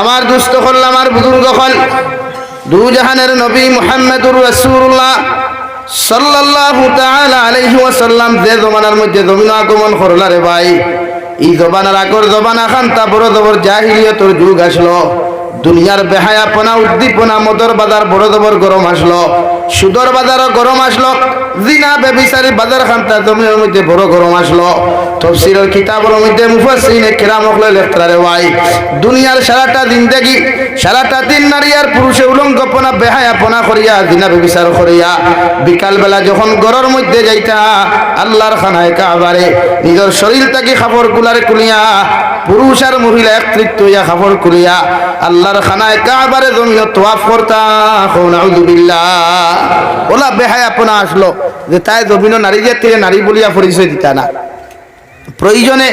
আমার দুস্থ হল আমার বুজুর্গ হল। দু জাহানের নবী মোহাম্মদুর রসুল্লাহ সাল্লাল্লাহু তাআলা আলাইহি ওয়াসাল্লাম যে জমানার মধ্যে জমিন আগমন করলা ভাই, এই জবানার আগর জবানা খান তা বড় জবর জাহিলিয়তর যুগ আসলো। দুনিয়ার বেহায়াপনা, উদ্দীপনা, মদর বাজার বড় জবর গরম আসলো। সুদর বাজারও গরম আসলো। জিনা, বেবিচারি, বাজার খান্তা জমিনের মধ্যে বড় গরম আসলো। তফসিরের কিতাবের মধ্যে মুফাসসিরিনে কেরাম হলে লেখতারে ভাই দুনিয়ার সারাটা জিন্দেগি, সারাটা দিন নারী আর পুরুষে উলঙ্গপনা বেহায়াপনা করিয়া, জিনা, বেবিচার করিয়া। বিকাল বেলা যখন গরর মধ্যে যাইতা, আল্লাহর খানায় কাবারে, নিজের শরীর থেকে খাবার গুলারে কুলিয়া, পুরুষ আর মহিলা একত্রিত হইয়া খাবার কুলিয়া আল্লাহর খানায় ওলা বেহায়াপনা আসলো, যে তাই জমিন নারী জাতিরে নারী বলিয়া পরিচয় দিতা না। প্রয়োজনে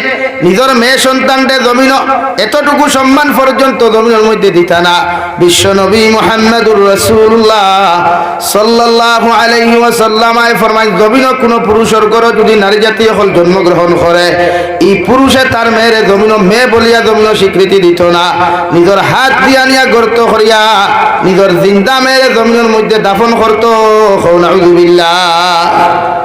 নিজের মেয়ে সন্তানদের জমিন এতটুকু সম্মান পর্যন্ত জমিনের মধ্যে দিতা না। বিশ্ব নবী মোহাম্মদুর রসুল্লাহ সাল্লাল্লাহু আলাইহি ওয়াসাল্লাম আয় ফরমায় জমিন কোন পুরুষের ঘর যদি নারী জাতীয় হল জন্মগ্রহণ করে, এই পুরুষে তার মেয়ের জমিন মেয়ে বলিয়া জমিন স্বীকৃতি দিত না। নিজের হাত দিয়া নিয়া গর্ত করিয়া নিজের জিন্দা মেয়ের জমিনের মধ্যে দাফন করতো। নাউযুবিল্লাহ।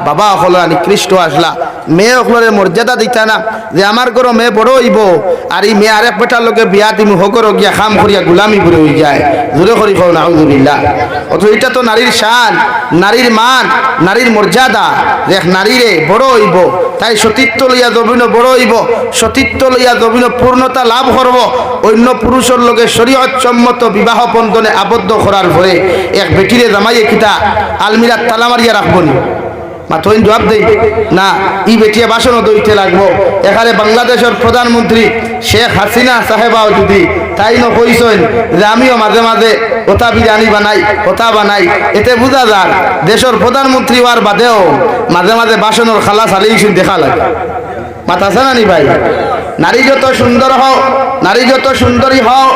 বাবা হলো নিকৃষ্ট আসলা। মেয়ে হলরে মর্যাদা দিতা না। যে আমার ঘর মেয়ে বড় হইব, আর এই মেয়ে আরেক বেটার লোকে বিয়া দিম হকর গিয়া খাম করিয়া গুলামি করে হয়ে যায়। জোরে করি খাও নাউজুবিল্লাহ। অথচ এটা তো নারীর শান নারীর মান নারীর মর্যাদা দেখ নারীরে বড় হইব, তাই সতীত্ব লইয়া জমিন বড় হইব, সতীত্ব লইয়া জমিন পূর্ণতা লাভ করব অন্য পুরুষের লোকে শরীয়ত সম্মত বিবাহ বন্ধনে আবদ্ধ করার পরে এক বেটিরে জামাইয়ে কিতা আলমিরা তালা মারিয়া রাখবনি মাথইন জবাব দেই। না, ই বেটিয়ে বাসন দইতে লাগবো। এখানে বাংলাদেশের প্রধানমন্ত্রী শেখ হাসিনা সাহেবাও যদি তাই ন কইসেন যে আমিও মাঝে মাঝে কথা বিরিয়ানি বানাই, কথা বানাই, এতে বুঝা যার দেশের প্রধানমন্ত্রী হওয়ার বাদেও মাঝে মাঝে বাসনের খালা চালিয়ে দেখা লাগে। মাথা আছে না নি ভাই? নারী যত সুন্দর হও, নারী যত সুন্দরী হও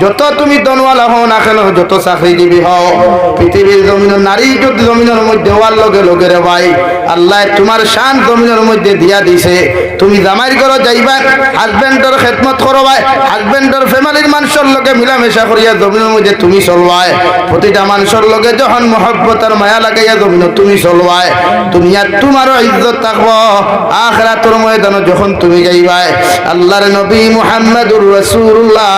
যত তুমি দনওয়ালা হও না কেন, যত চাকরিজীবী হও, পৃথিবীর জমিন নারী যদি জমিনের মধ্যে হওয়ার লগে লগে রে ভাই আল্লাহ তোমার শান জমিনের মধ্যে দিয়া দিছে। তুমি জামাইর ঘরে যাইবা হাজবেন্ডর খেদমত করবাই হাজবেন্ডর ফ্যামিলির মানুষের লগে মিলামেশা করিয়া জমিনের মধ্যে তুমি চলবাই। প্রতিটা মানুষের লগে যখন মহব্বত আর মায়া লাগাইয়া জমিন তুমি চলবাই। দুনিয়ার তোমারও ইজ্জত থাকব। আখরা তোর ময়দান যখন তুমি যাইবাই, আল্লাহর নবী মুহাম্মদুর রাসূলুল্লাহ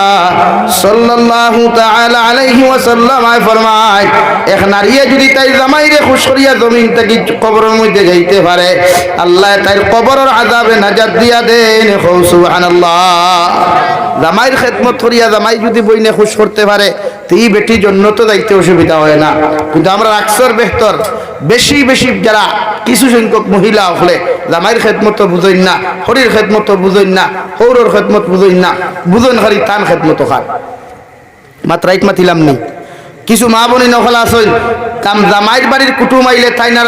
সাল্লাল্লাহু তাআলা আলাইহি ওয়াসাল্লাম ফরমায়, এক নারীয়ে যদি তাই জামাইরে খুশ করিয়া জমিন থেকে কবরের মধ্যে যাইতে পারে। আল্লাহ তার কবরের আযাবে নাজাত দিয়া দেন। হৌ জামাইর খেদমত করিয়া জামাই যদি বইনে খুশ করতে পারে এই বেটির জন্য তো যাইতে অসুবিধা হয় না। কিন্তু আমরা আকসর বেহতর, বেশি বেশি যারা কিছু সংখ্যক মহিলা হলে জামাইর খেদমত বুঝইন না, হরির খেদমত বুঝইন না, হৌরর খেদমত বুঝইন না বুঝইন হারি তান খেদমত খান মাত্রাইক মাতিলাম নি কিছু মা বনি নকলা আসল তাম জামাইর বাড়ির কুটুম আইলে তাই না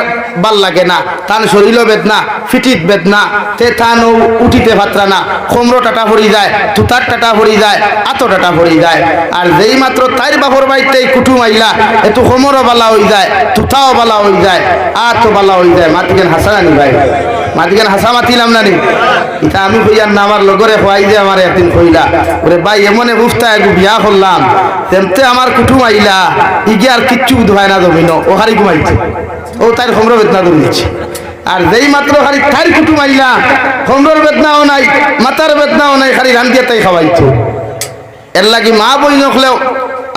ভালো লাগে না, তান শরীর বেদনা ফিটিত বেদনা তে তান উঠিতে ভাত্রা না খমরো টাটা ভরি যায় তুতার টাটা ভরি যায় আতো টাটা ভরি যায়। আর যেই মাত্র তাইর বাপর বাড়িতে কুটুম আইলা এতো খমরও বালা হয়ে যায় তুতাও বালা হয়ে যায় আতো বালা হয়ে যায় মাতিকেন হাসানি ভাই। মাতিকেন হাসা মাতিলাম না নি এটা আমি কইয়ার না, আমার লগরে খোয়াই যে আমার একদিন কইলা। ওরে ভাই, এমনে বুঝতা একটু বিয়া করলাম। তেমতে আমার কুটুম আইলা। ইগে আর কিচ্ছু বুধবায় না জমিন ও হারি ঘুমাইছে। ও তার হোমর বেদনা জমিয়েছে আর যেই মাত্র খালি তার কুটুম আইলা হোমর বেদনাও নাই, মাতার বেদনাও নাই, খালি রান্দিয়া তাই খাওয়াইছে। এর লাগি মা বই নখলেও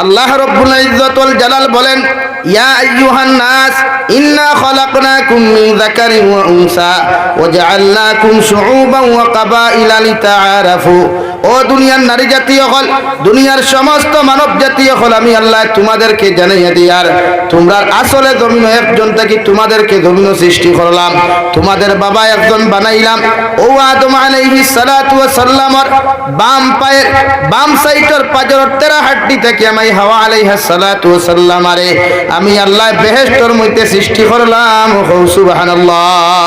আল্লাহ রব্বুল ইজ্জত ওয়াল জালাল বলেন ইয়া আইয়ুহান নাস ইন্না খলাকনাকুম মিন যাকারিন ওয়া উনসা ওয়া জাআলনাকুম শুউবান ওয়া কাবাইলা লিতাআরাফু ও দুনিয়ার নারী জাতীয় হল, দুনিয়ার সমস্ত মানব জাতীয় হল, আমি আল্লাহ তোমাদেরকে জানাইয়া দিয়ার তোমরা আসলে জমিন একজন থেকে তোমাদেরকে জমিন সৃষ্টি করলাম, তোমাদের বাবা একজন বানাইলাম। ও আদম আলাইহিস সালাতু ওয়াস সালামর বাম পায়ের, বাম সাইডের পাজর তেরা হাড্ডি থেকে আমি হাওয়া আলাইহিস সালাতু ওয়াস সালাম আরে, আমি আল্লাহ বেহেশতের মধ্যে সৃষ্টি করলাম হৌ সুবহানাল্লাহ।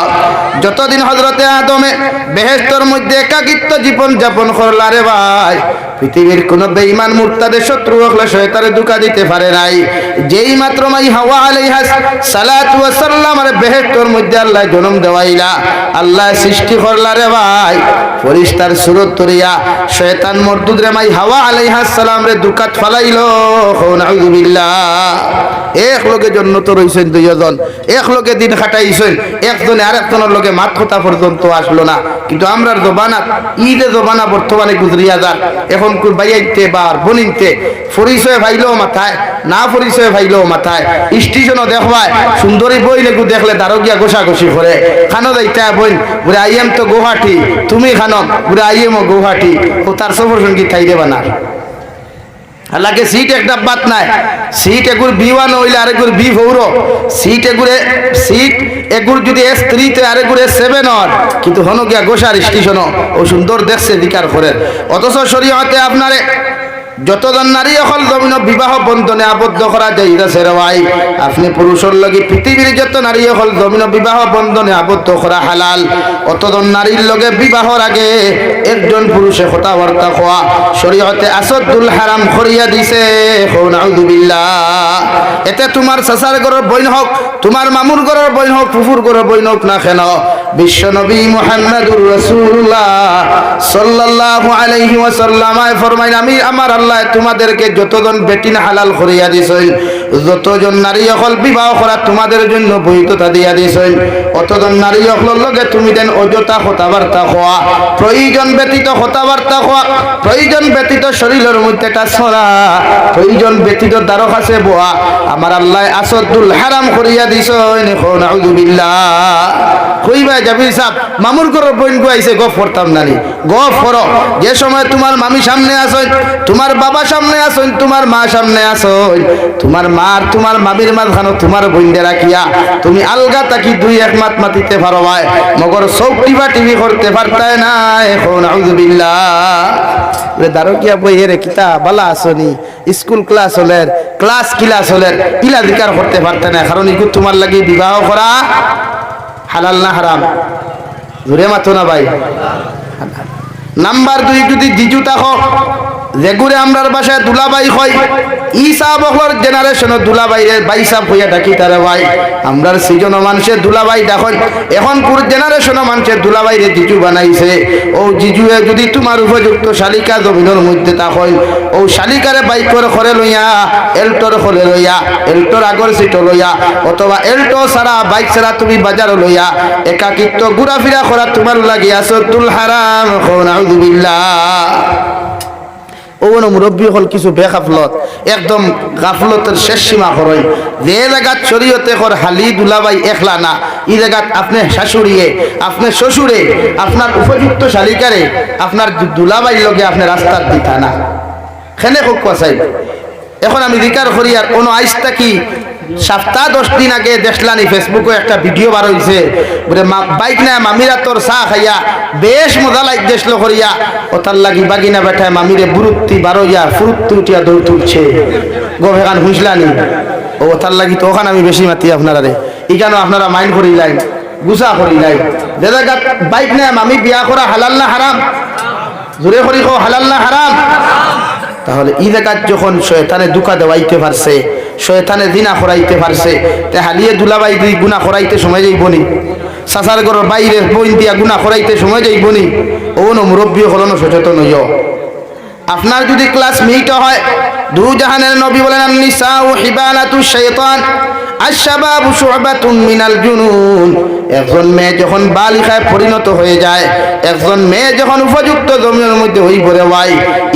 যতদিন হযরতে আদমে বেহেশতের মধ্যে একাকিত্ব জীবন যাপন করলা রে ভাই। পৃথিবীর কোন বেঈমান, মুরতাদের শত্রু হলে শয়তানে দুকা দিতে পারে নাই। যেই মাত্র মাই হাওয়া আলাইহা সালাতু ওয়া সাল্লাম আর বেহেশতের মধ্যে আল্লাহ জন্ম দেওয়াইলা। আল্লাহ সৃষ্টি করলা রে ভাই। ফরিস্তার সুরত তরিয়া শয়তান মরদুদ রে মাই হাওয়া আলাইহা সালাম রে দুকাত ফালাইলো। নাউযুবিল্লাহ। এক লোকে জন্য তো রইছেন দুইজন, এক লোকে দিন খাটাইছেন, একজনে আরেকজনের লোকে মাত কথা পর্যন্ত আসলো না। কিন্তু আমরার জবানাত, ঈদে জবানা বর্তমানে গুজরিয়া যান এখন বাইয়াইতে বা বনিনতে পরিচয় ভাইলেও মাথায়, না পরিচয় ভাইলেও মাথায়। স্টেশনও দেখবায়, সুন্দরী বই নেকু দেখলে দারোগিয়া গোসাগোসি করে। খানো যাইতা বইন, বুড়ে আইএম তো গুয়াহাটি তুমি খানো, বুড়ে আইএম ও গুয়াহাটি ও তার সফর সঙ্গী থাই দেবা হালাকে সিট একটা বাত নাই। সিট এগুর বি ওয়ান হইলে আরেকুর বি ফৌর সিট এগুরে সিট এগুর যদি এস থ্রিতে আরেকুর সেভেন হন কিন্তু হনো গোসার স্টেশন ও সুন্দর দেখছে বিকার করে অথচ শরীয়তে আপনারে যতজন নারী অকল জমিন বিবাহ বন্ধনে আবদ্ধ করা যাইতেছে ভাই। আপনি পুরুষের লগে পৃথিবীর যত নারী অকল জমিন বিবাহ বন্ধনে আবদ্ধ করা হালাল, অতজন নারীর লগে বিবাহর আগে একজন পুরুষে কথাবার্তা খোয়া শরীয়তে আসদুল হারাম করিয়া দিছে এতে তোমার সাসার ঘরের বইন হোক, তোমার মামুর ঘরের বইন হোক, ফুফুর ঘরের বইন হোক না কেন বিশ্ব নবী মুহাম্মদুর রাসূলুল্লাহ সাল্লাল্লাহু আলাইহি ওয়াসাল্লাম ফরমাইন, আমি আমার আল্লাহ তোমাদেরকে যতজন বেটিন হালাল করিয়া দিছেন যতজন নারী অকল বিবাহ করা তোমাদের জন্য বৈধতা দিয়া দিছেন অতজন নারী অকলের লগে তুমি দেন অযথা কথাবার্তা হওয়া প্রয়োজন ব্যতীত কথাবার্তা হওয়া প্রয়োজন ব্যতীত শরীরের মধ্যে ছড়া, প্রয়োজন ব্যতীত দ্বারক আছে বোয়া। আমার আল্লাহ আসদুল হারাম করিয়া দিছেন, এখন কইবা জাবির সাহেব, মামুর ঘরের বইন গুয়াইছে গপ করতাম নানি। গপ করো, যে সময় তোমার মামি সামনে আসেন তোমার বাবা সামনে আসেন তোমার মা সামনে আসেন তোমার মার, তোমার মামির মাঝখানো তোমার বইন্ডে রাখিয়া, তুমি আলগা তাকি দুই এক মাত মাতিতে পারো ভাই। মগর সব টিভা টিভি করতে পারতায় না, এখন আউযুবিল্লাহ ওরে দারকিয়া বই হেরে কিতা বালা আসনি, স্কুল ক্লাস হলের, ক্লাস ক্লাস হলের, ইলা দিকার করতে পারতে না। কারণ ইগু তোমার লাগি বিবাহ করা হালাল না হারাম। জোরে মাথো না ভাই। নাম্বার দুই যদি জিজু থাকো। যেগুরে আমরার বাসায় দুলাবাই হয় ই ইসা বকলর জেনারেশন দুলাবাই বাই সাপ হইয়া ডাকি তারে ভাই। আমরার সিজন মানুষের দুলাবাই দেখো এখন পুরো জেনারেশন মানুষের দুলাবাই রে জিজু বানাইছে। ও জিজুয়ে যদি তোমার উপযুক্ত শালিকা জমিনের মধ্যে তাকই ও শালিকারে বাইক করে করে লইয়া, এলটোর করে লইয়া, এলটোর আগর সিট লইয়া, অথবা এলটো ছাড়া, বাইক ছাড়া তুমি বাজার লইয়া, একাকিত্ব ঘুরাফিরা করা তোমার লাগিয়া সদ্দুল হারাম নাউযুবিল্লাহ ও মুরব্বী হল কিছু বেগাফলত, একদম গাফলতের শেষ সীমা করই যে জায়গাত শরীয়তে কর হালি দুলাবাই একলা না, ই জায়গাত আপনি শাশুড়িয়ে, আপনি শ্বশুরে, আপনার উপযুক্ত শালিকারে, আপনার দুলাবাই লগে আপনি রাস্তার দিতা না। খেনে হোক চাই এখন আমি রিকার করি আর কোনো আইসটা কি সপ্তাহ দশ দিন আগে দেখলানি ফেসবুকে একটা ভিডিও বার হয়েছে বলে বাইক না মামিরা তোর চাহ খাইয়া, বেশ মজা লাগ দেশলো করিয়া ওতার লাগি বাগিনা বেঠায় মামিরে বুরুত্তি বারোইয়া ফুরুত্তি উঠিয়া দৌড় তুলছে। গোভেগান হুঁসলানি ও ওতার লাগি তো ওখানে আমি বেশি মাতি আপনারা রে ইখানো আপনারা মাইন্ড করি লাই গুসা করি লাই দাদা বাইক না মামি বিয়া করা হালাল না হারাম? জোরে করি কো হালাল না হারাম? তাহলে ই জায়গাত যখন শয়তানে দুকা দেওয়াইতে পারছে শয়তানে দিনা করাইতে পারছে। তে হালিয়ে দুলাবাই দুই গুণা করাইতে সময় যাইবনি। সাসার ঘর বাইরে বইন দিয়া গুণা করাইতে সময় যাইবনি। ও ন মুরব্বী হলন সচেতন হইয় আপনার যদি ক্লাস মিট হয় দু জাহানের নবী বলেন নিসা ও হিবানাতু শাইতান আশাবাবু জুনুন। একজন মেয়ে যখন বালিকায় পরিণত হয়ে যায়, একজন মেয়ে যখন উপযুক্ত জমিনের মধ্যে হই পড়ে ভাই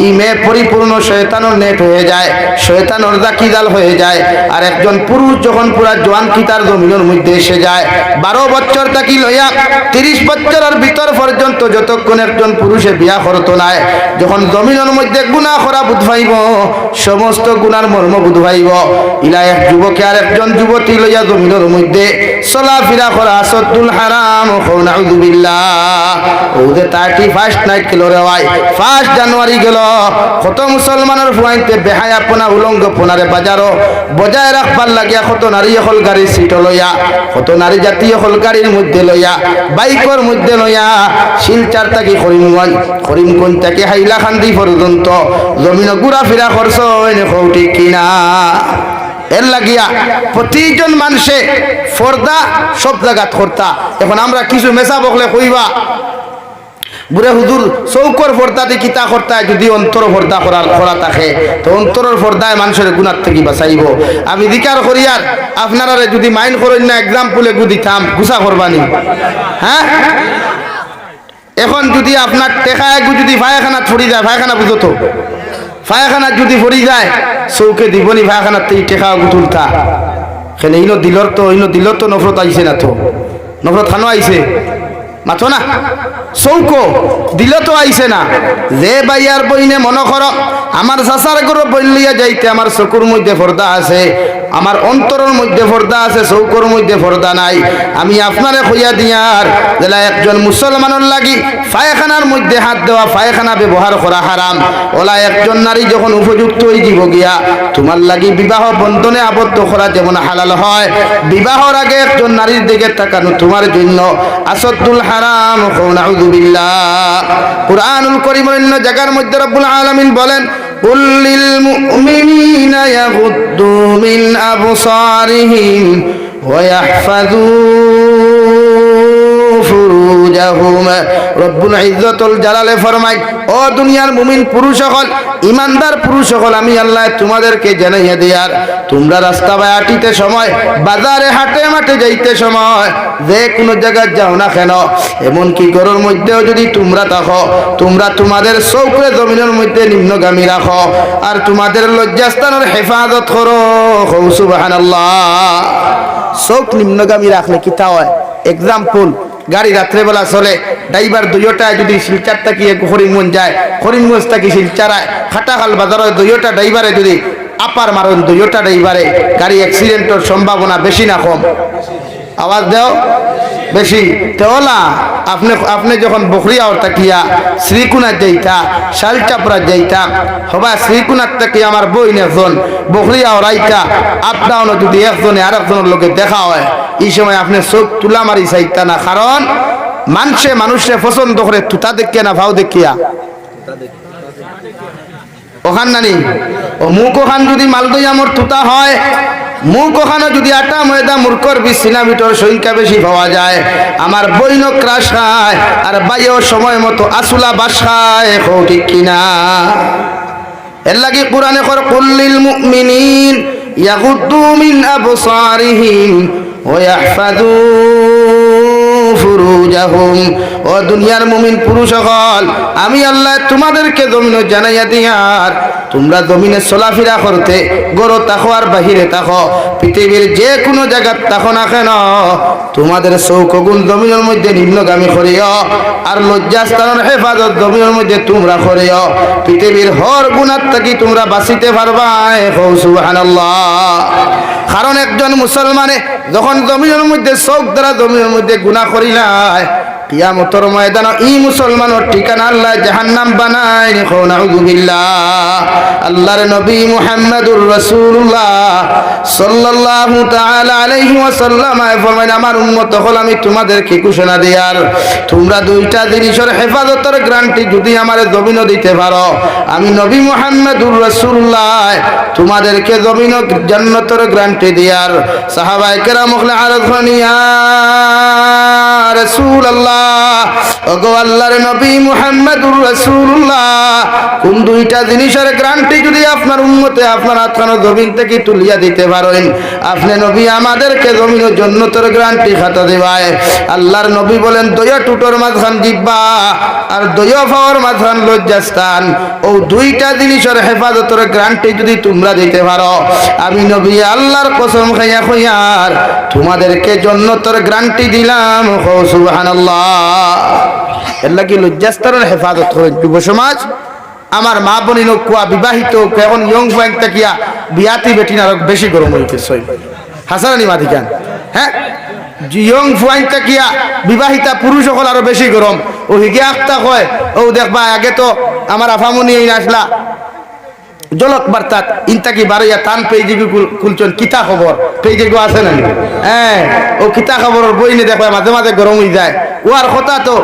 ই মেয়ে পরিপূর্ণ শয়তানোর নেট হয়ে যায়, শয়তানোর দাকিদাল হয়ে যায়। আর একজন পুরুষ যখন পুরা জোয়ান কিতার জমিনের মধ্যে এসে যায়, বারো বছর তাকি লইয়া তিরিশ বছরের ভিতর পর্যন্ত যতক্ষণ একজন পুরুষে বিয়া করতো নাই, যখন জমিনের মধ্যে গুণা করা বুধ ভাইব সমস্ত গুণার মর্ম বুধ ভাইব ইলা এক যুবকে আর একজন যুবক যুবতী লইয়া জমিনের মধ্যে চলাফেরা করা সদ্দুল হারাম নাউজুবিল্লাহ ওদের থার্টি ফার্স্ট নাইট গেল ভাই ফার্স্ট জানুয়ারি গেল। কত মুসলমানের ফুয়াইতে বেহায়া পোনা, উলঙ্গ পোনারে বাজারও বজায় রাখবার লাগিয়া কত নারী হল গাড়ির সিট লইয়া, কত নারী জাতীয় হল গাড়ির মধ্যে লইয়া, বাইকর মধ্যে লইয়া শিলচার থাকি করিমগঞ্জ করিমগঞ্জ থেকে হাইলাকান্দি পর্যন্ত জমিন ঘুরা ফিরা করছ ঠিক কিনা এর লাগিয়া প্রতিজন মানুষে ফর্দা সব জায়গাত কর্তা। এখন আমরা কিছু মেসা বকলে কইবা, বুড়ে হুজুর, চৌকর ফর্দাতে কিতা কর্তায় যদি অন্তর ফর্দা করার করা থাকে। তো অন্তরের ফর্দায় মানুষের গুণার থেকে বাঁচাইব। আমি দিকার করিয়ার আপনারা যদি মাইন্ড করেন না এক্সাম্পলে গুদি থাম গুছা করবানি। হ্যাঁ? এখন যদি আপনার টেকায় যদি পায়খানা ছড়ি যায় পায়খানা বুঝো তো পায়খানা যদি পড়ি যায়, চৌকে দিবনি থেকে টেকা গুতুলতা খেলে ইনো দিলর তো ইনো দিলর তো নফরত আইছে না তো। নফরত খানো আইছে। মাথো না। চৌকো, দিল তো আইছে না। যে বাইয়ার বইনে মনে কর আমার চাচার গরু বইন লইয়া যাইতে আমার চকুর মধ্যে পর্দা আছে আমার অন্তরের মধ্যে পর্দা আছে চৌকর মধ্যে পর্দা নাই। আমি আপনারে কইয়া দিয়ার জেলা একজন মুসলমানের লাগি পায়খানার মধ্যে হাত দেওয়া পায়খানা ব্যবহার করা হারাম ওলা একজন নারী যখন উপযুক্ত হয়ে যাব গিয়া তোমার লাগি বিবাহ বন্ধনে আবদ্ধ করা যেমন হালাল হয় বিবাহর আগে একজন নারীর দিকে তাকানো তোমার জন্য। আসদ্দুল হারাম নাউযুবিল্লাহ কুরআনুল কারীমের অন্য জায়গার মধ্যে রব্বুল আলামিন বলেন قل للمؤمنين يغضوا من أبصارهم ويحفظوا ইমানদার সকল আমি সময়, বাজারে হাটে মাঠে যাইতে সময়, যে কোনো যাও না কেন? এমনকি ঘরের মধ্যেও যদি তোমরা থাকো, তোমরা তোমাদের চৌকরে জমিনের মধ্যে নিম্নগামী রাখো, আর তোমাদের লজ্জাস্থানের হেফাজত করো। সুবাহ চোখ নিম্নগামী রাখলে কি তা হয়? এক্সাম্পল গাড়ি রাত্রেবেলা চলে, ড্রাইভার দুইটায় যদি শিলচার থাকি হরিমগঞ্জ যায় হরিমগঞ্জ থাকি শিলচারায়, খাটাখাল বাজারের দুইটা ড্রাইভারে যদি আপার মারুন দুইটা ড্রাইভারে, গাড়ি অ্যাক্সিডেন্টের সম্ভাবনা বেশি না কম। আওয়াজ দেও? বেশি তেওলা আপনি আপনি যখন বকরিয়া ওর তাকিয়া শ্রীকুনার যাইতা, শালচাপড়া যাইতা, হবা শ্রীকুনার থেকে আমার বই একজন বকরিয়া ওরাইতা আপ ডাউনও যদি একজনে আর একজনের লোকে দেখা হয়, এই সময় আপনি চোখ তুলা মারি চাইতা না। কারণ মানুষে মানুষে পছন্দ করে তুতা দেখিয়া না ভাও দেখিয়া। ওখান নানি? ও মুখ ওখান যদি মালদই আমার তুতা হয় মুখ ওখানে যদি আটা ময়দা মূর্খর বিছিনা ভিতর সংখ্যা বেশি পাওয়া যায়। আমার বৈন ক্রাশ খায় আর বাইও সময় মতো আসুলা বাসায় হো ঠিক কিনা। এর লাগে কোরআনে কর, কুল্লিল মুমিনিন ইয়াগুদ্দু মিন আবসারিহিম ওয়া ইয়াহফাযু ফুরুজাহুম। ও দুনিয়ার মুমিন পুরুষ সকল আমি আল্লাহ তোমাদেরকে জমিন জানাইয়া দিয়ার তোমরা জমিনে চলাফেরা করতে গরো তাকো বাহিরে তাকো। পৃথিবীর যে কোনো জায়গার তাকো না কেন, তোমাদের চৌকগুণ জমিনের মধ্যে নিম্নগামী করিও, আর লজ্জাস্থানের হেফাজত জমিনের মধ্যে তোমরা করিও। পৃথিবীর হর গুণার থাকি তোমরা বাঁচিতে পারবা সুবহানাল্লাহ। কারণ একজন মুসলমানে যখন জমির মধ্যে চোখ দ্বারা জমির মধ্যে গুণা করিলায় কিয়ামতর ময়দান ই মুসলমানের ঠিকানা আল্লাহ জাহান্নাম বানায়। আল্লাহর নবী মুহাম্মদুর রাসূলুল্লাহ সাল্লাল্লাহু তাআলা আলাইহি ওয়াসাল্লাম ফরমায় আমার উম্মত হল, আমি তোমাদেরকে ঘোষণা দিয়ার তোমরা দুইটা জিনিসের হেফাজতের গ্যারান্টি যদি আমার জমিন দিতে পারো, আমি নবী মুহাম্মদুর রাসূলুল্লাহ তোমাদেরকে জমিন জান্নাতের গ্যারান্টি দিয়ার সাহাবায়ে কেরাম আরজ হনিয়া রাসূলুল্লাহ ওগো আল্লাহর নবী মুহাম্মদুর রাসূলুল্লাহ, কোন দুইটা জিনিসের গ্যারান্টি যদি আপনার উম্মতে আপনার হাতখানো জমিন থেকে তুলিয়া দিতে পারেন, আপনি নবী আমাদেরকে জমিন জন্নতের গ্যারান্টি খাতা দেবায় আল্লাহর নবী বলেন, দয়া টুটোর মাঝখান জিব্বা আর দয়া পাওয়ার মাঝখান লজ্জাস্থান। ও দুইটা জিনিসের হেফাজতের গ্যারান্টি যদি তোমরা দিতে পারো, আমি নবী আল্লাহর কসম খাইয়া খাইয়ার তোমাদেরকে জন্নতের গ্যারান্টি দিলাম সুবহানাল্লাহ। এর লাগি লজ্জাস্থানের হেফাজত করেন যুব সমাজ। আমার মা বোনি কুয়া বিবাহিত এখন ইয়ং ব্যাংক তাকিয়া বিয়াতি বেটি আরও বেশি গরম হইতেছে হাসারানি মাধিকান হ্যাঁ? ইয়ং ফুয়াইন তাকিয়া বিবাহিতা পুরুষ সকল আরও বেশি গরম। ও হিগে আখতা কয় ও দেখবা আগে তো আমার আফামনি আসলা জলক বার্তাত, ইনতাকি বারইয়া টান পেজে কুলচন, কিতা খবর? পেজে গো আছে না হ্যাঁ ও কিতা খবরের বই নে দেখবা মাঝে মাঝে গরম হয়ে যায়। ও আর কথা তো,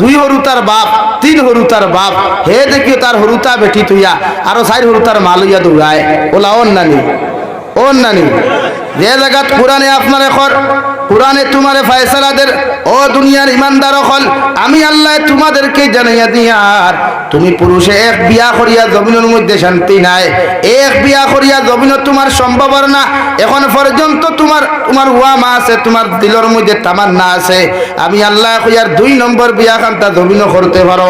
দুই হরু তার বাপ, তিন হরু তার বাপ, হে দেখিও তার হরুতা বেটি তুইয়া আরও চার হরু তার মাল হইয়া দৌড়ায়। ওলা অন নানি অন নানি যে জায়গাত কোরআনে আপনার এখন কোরআনে তোমারে ফায়সালাদের ও দুনিয়ার ইমানদার হল, আমি আল্লাহ তোমাদেরকে জানাইয়া দিয়ার তুমি পুরুষে এক বিয়া করিয়া জমিনের মধ্যে শান্তি নাই, এক বিয়া করিয়া জমিন তোমার সম্ভব না, এখন পর্যন্ত তোমার তোমার হুয়া মা আছে, তোমার দিলের মধ্যে তামান্না আছে, আমি আল্লাহ কইয়ার দুই নম্বর বিয়া খান্তা জমিন করতে পারো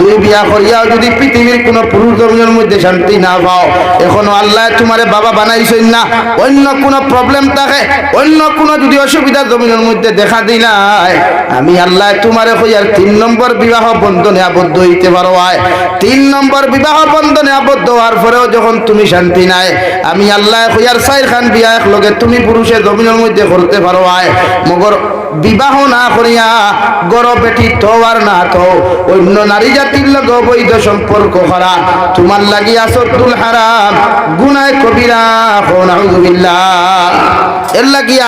দুই বিয়া করিয়াও যদি পৃথিবীর কোনো পুরুষ জমিনের মধ্যে শান্তি না পাও, এখনও আল্লাহ তোমারে বাবা বানাইছেন না, অন্য কোনো প্রবলেম থাকে, অন্য কোনো যদি অসুবিধা জমিনের মধ্যে দেখা দিলাই আমি আল্লাহ তোমারে কইয়ার তিন নম্বর বিবাহ বন্ধনে আবদ্ধ হইতে পারো তিন নম্বর বিবাহ বন্ধনে আবদ্ধ হওয়ার পরেও যখন তুমি শান্তি নাই, আমি আল্লাহ কইয়ার সাইর খান বিয়া এক তুমি পুরুষে জমিনের মধ্যে করতে পারো মগর বিবাহ না করিয়া গর বেটি তো আর না তো অন্য নারী জাতির লগে অবৈধ সম্পর্ক করা। তোমার লাগিয়া আসতুল হারাম, গুনায় কবিরা হো নাউযুবিল্লাহ এর লাগিয়া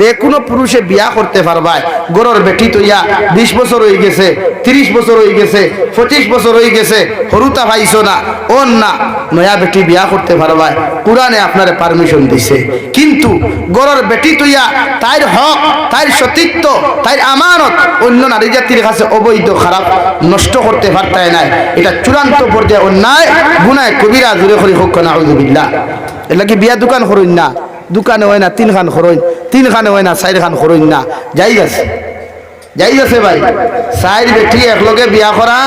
যে কোনো পুরুষে বিয়া করতে পারবায় গরর বেটি তৈয়া বিশ বছর হয়ে গেছে, তিরিশ বছর হয়ে গেছে, পঁচিশ বছর হয়ে গেছে, হরুতা পাইছো না ওর না, নয়া বেটি বিয়া করতে পারবায় কোরআনে আপনারে পারমিশন দিছে। কিন্তু গরর বেটি তৈয়া তাইর হক, তাইর সতীত্ব, তাইর আমানত অন্য নারী জাতির কাছে অবৈধ, খারাপ, নষ্ট করতে পারতায় নাই। এটা চূড়ান্ত পর্যায়ে অন্যায়, গুনায় কবিরা জুড়ে করি হোক না আউযুবিল্লাহ এর লাগি বিয়া দোকান করুন না। দোকানে হয় না তিন খান খরইন তিন খানে হয় না চার খান খরইন না। যাই আছে যাই আছে ভাই। চাইর বেটি একলগে বিয়া করা।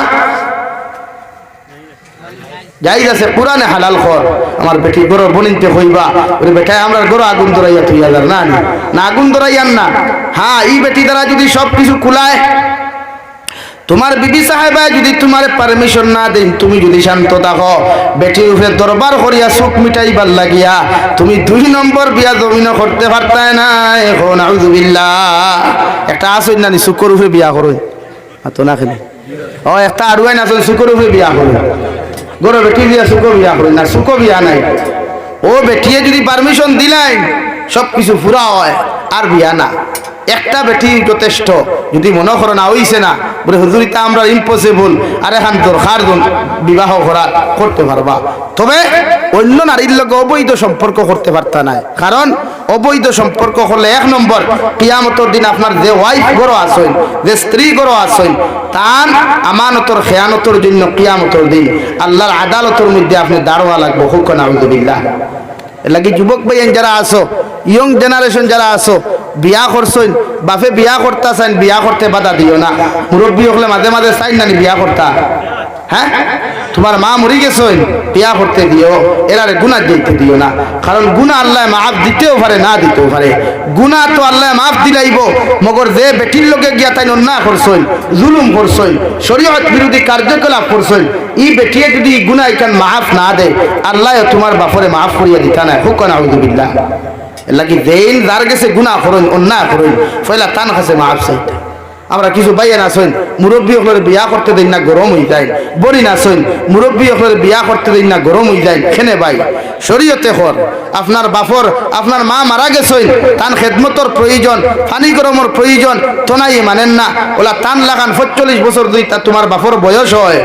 যাই আছে পুরানে হালাল খর। আমার বেটি গরো বনিনতে হইবা। ওরে বেটায় আমরা গরো আগুন ধরাইয়া তুই নি। না? আগুন ধরাইয়ান না। হ্যাঁ এই বেটি দ্বারা যদি সব কিছু কুলায় তোমার বিবি সাহেবা যদি তোমার পারমিশন না দেন, তুমি যদি শান্ত থাকো। বেটির উপরে দরবার করিয়া সুখ মিটাইবার লাগিয়া, তুমি দুই নম্বর বিয়া জমিন করতে পারতাই না, এখন আউযুবিল্লাহ। একটা আসই না নি উপরে বিয়া করুন তো না খেলে। ও একটা আড়ুয়াই না সুকর উপরে বিয়া করুন গরো বেটি দিয়া সুকো বিয়া করুন না সুকো বিয়া নাই। ও বেটিয়ে যদি পারমিশন দিলাই সব কিছু ফুরা হয় আর বিয়া না। একটা বেটি যথেষ্ট। যদি মনে করো না, হইছে না, বলে হুজুরিতা আমরা ইম্পসিবল আর এখন দরকার বিবাহ করা করতে পারবা। তবে, অন্য নারীর লগে অবৈধ সম্পর্ক করতে পারতা নাই। কারণ, অবৈধ সম্পর্ক হলে এক নম্বর, কিয়ামতর দিন আপনার যে ওয়াইফ গরো আসেন যে স্ত্রী গরো আসেন তার আমানতর, খেয়ানতর জন্য কিয়ামতর দিন আল্লাহর আদালতের মধ্যে আপনি দাঁড়োয়া লাগবো। হুক নাউজুবিল্লাহ। লাগি যুবক ভাইয়েন যারা আসো ইয়ং জেনারেশন যারা আসো বিয়া করছেন, বাপে বিয়া করতা চাইন বিয়া করতে বাধা দিও না। মুরব্বী হলে মাঝে মাঝে চাইন নানি বিয়া করতা। হ্যাঁ? তোমার মা মরি গেছেন, বিয়া করতে দিও। এরারে গুণা দিতে দিও না। কারণ গুণা আল্লাহ মাপ দিতেও পারে, না দিতেও পারে। গুণা তো আল্লাহ মাফ দিলাইব, মগর যে বেটির লোকে গিয়া তাই অন্যা করছই জুলুম করছই শরীয়ত বিরোধী কার্যকলাপ করছই ই বেটিয়ে যদি গুণা এখান মাফ না দে, আল্লাহ তোমার বাপরে মাফ করিয়া দিতা না হুক না লাগি দেইন যার গেছে গুণা করুন, অন্যায় করুন, ফয়লা তান কাছে মাফ চাইতে। আমরা কিছু বাইয়ে না শোন মুরব্বী হলের বিয়া করতে দিন না, গরম হয়ে যায়। বলি না শোন মুরব্বী হলের বিয়া করতে দিন না, গরম হয়ে যায়। খেনে ভাই, শরীয়তে হর, আপনার বাপর, আপনার মা মারা গেছেন তান খেদমতর প্রয়োজন, পানি গরমের প্রয়োজন, তোনাই মানেন না। ওলা টান লাগান পঁয়তাল্লিশ বছর দুই তা তোমার বাপর বয়স হয়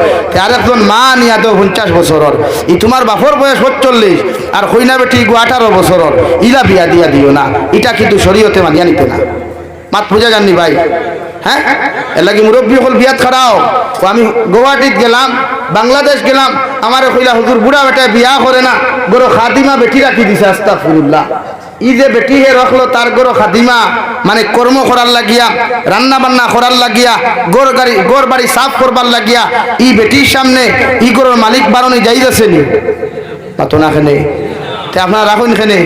আর একজন মা নিয়া দেও পঞ্চাশ বছরের। ই তোমার বাপর বয়স পঁয়তাল্লিশ, আর কইনা বেটি গো আঠারো বছরের। ইলা বিয়া দিয়া দিও না এটা কিন্তু শরীয়তে মানিয়া নিতে না। মাত পূজা জাননি ভাই? হ্যাঁ? এর লাগি মুরব্বী হল বিয়াত খারাও আমি গুয়াহাটিত গেলাম, বাংলাদেশ গেলাম, আমার কইলা, হুজুর বুড়া বেটা বিয়া করে না, গরো খাদিমা বেটি রাখি দিছে আস্তা ফুরুল্লাহ ই যে বেটি হে রাখল তার গরো খাদিমা মানে কর্ম করার লাগিয়া রান্না বান্না করার লাগিয়া গোর গাড়ি গোর বাড়ি সাফ করবার লাগিয়া, ই বেটির সামনে ই গরোর মালিক বারণে যাইতেছে নি? পাতো তে আপনারা রাখুন খেনে।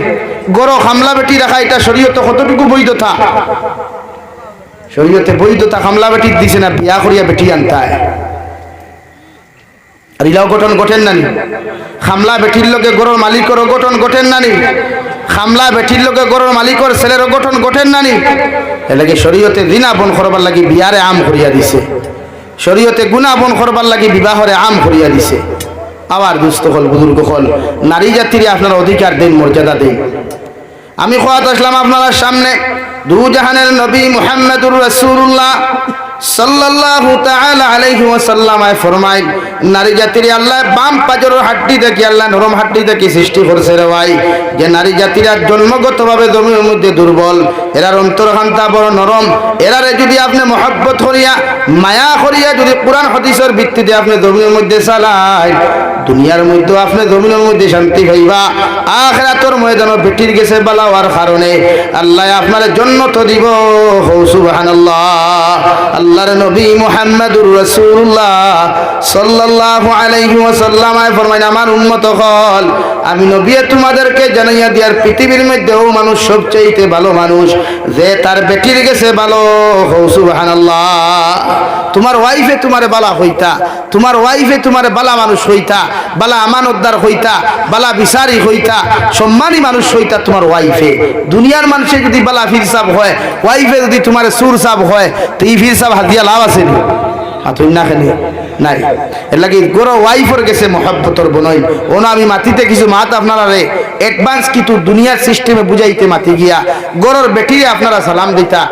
গরো হামলা বেটি রাখা এটা শরীয়ত কতটুকু বৈধতা? শরীয়তে বৈধতা খামলা বেটির দিছে না, বিয়া করিয়া বেটি আনতায়। আর ইলাও গঠন গঠেন নানি। খামলা বেটির লোকে গরুর মালিকেরও গঠন গঠেন নানি। খামলা বেঠির লোকে গরুর মালিকর ছেলের গঠন গঠেন নানি। এলাকি শরীয়তে দিনা বন করবার লাগি বিয়ারে আম করিয়া দিছে। শরীয়তে গুণা বন করবার লাগি বিবাহরে আম করিয়া দিছে। আবার দুস্থ হল, বুজুর্গ হল। নারী জাতির আপনার অধিকার দেন, মর্যাদা দেন। আমি খোয়াত আসলাম আপনার সামনে। দু জাহানের নবী মুহাম্মদুর রসুল্লাহ সাল্লাহ তাআলা আলাইহি ওয়াসাল্লাম ফরমাইন নারী জাতির আল্লাহ বাম পাজর হাড্ডি দেখি, আল্লাহ নরম হাড্ডি দেখি সৃষ্টি করছে রে ভাই? যে নারী জাতিরা জন্মগতভাবে জমির মধ্যে দুর্বল, এরার অন্তরখান্তা বড় নরম, এরারে যদি আপনি মহব্বত করিয়া, মায়া করিয়া যদি কোরআন হাদিসের ভিত্তিতে আপনি জমির মধ্যে চালায়, দুনিয়ার মধ্যে আপনি জমিনের মধ্যে শান্তি পাইবা, আখরাতর ময়দানও বেটির গেছে বালাওয়ার কারণে। আল্লাহ আপনার জন্য তো দিব সুবহানাল্লাহ। আল্লাহর নবী মুহাম্মদুর রাসূলুল্লাহ সাল্লাল্লাহু বালা তোমার বালা মানুষ হইতা, বালা হইতা, বালা সম্মানী মানুষ দুনিয়ার মানুষে যদি বালা ফির সাব হয় ওয়াইফে যদি তোমার সুর সাব হয়, তো এই ফির সাব হাতিয়া লাভ আছে হাতুই না নাই। এর লাগি গোর ওয়াইফর গেছে মহাব্বতর বনই ওন আমি মাটিতে কিছু মাত আপনারা রে অ্যাডভান্স কিন্তু দুনিয়ার সিস্টেমে বুঝাইতে মাতি গিয়া গোরর বেটিরে আপনারা সালাম দিতা।